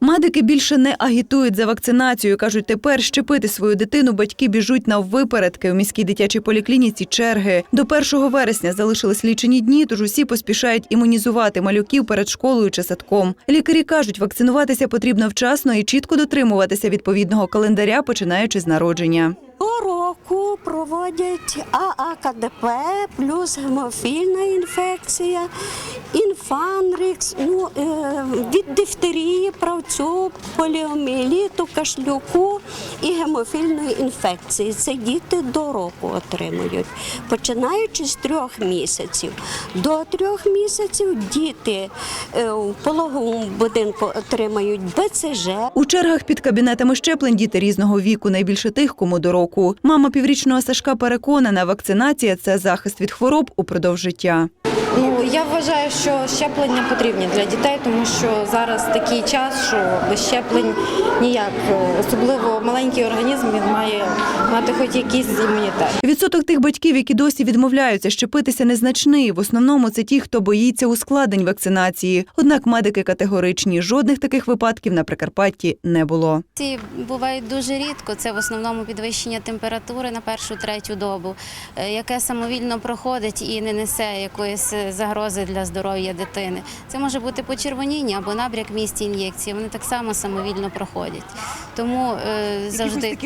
Медики більше не агітують за вакцинацію. кажуть, тепер щепити свою дитину батьки біжуть на випередки. У міській дитячій поліклініці черги. До 1 вересня залишились лічені дні, тож усі поспішають імунізувати малюків перед школою чи садком. Лікарі кажуть, вакцинуватися потрібно вчасно і чітко дотримуватися відповідного календаря, починаючи з народження. Року проводять ААКДП плюс гемофільна інфекція, інфанрикс, ну, е, від дифтерії, правцю, поліоміеліту, кашлюку і гемофільної інфекції. Це діти до року отримують, починаючи з трьох місяців. До трьох місяців діти е, в пологовому будинку отримають БЦЖ, У чергах під кабінетами щеплень діти різного віку, найбільше тих, кому до року. Мама піврічного Сашка переконана, вакцинація це захист від хвороб упродовж життя. Ну я вважаю, що щеплення потрібні для дітей, тому що зараз такий час, що без щеплень ніяк, особливо маленький організм він має мати хоч якийсь імунітет. Відсоток тих батьків, які досі відмовляються щепитися, незначний. В основному це ті, хто боїться ускладнень вакцинації. Однак медики категоричні. Жодних таких випадків на Прикарпатті не було. Ці бувають дуже рідко. Це в основному підвищення температури на першу-третю добу, е, яке самовільно проходить і не несе якоїсь е, загрози для здоров'я дитини. Це може бути почервоніння або набряк в місці ін'єкції. Вони так само самовільно проходять. Тому е, завжди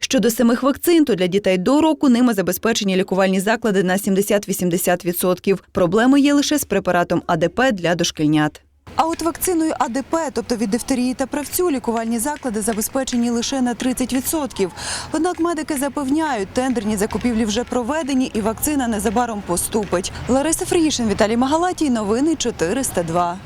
Щодо самих вакцин, то для дітей до року ними забезпечені лікувальні заклади на 70-80%. Проблеми є лише з препаратом АДП для дошкільнят. А от вакциною АДП, тобто від дифтерії та правцю, лікувальні заклади забезпечені лише на 30%. Однак медики запевняють, тендерні закупівлі вже проведені і вакцина незабаром поступить. Лариса Фрішин, Віталій Магалатій. Новини 402.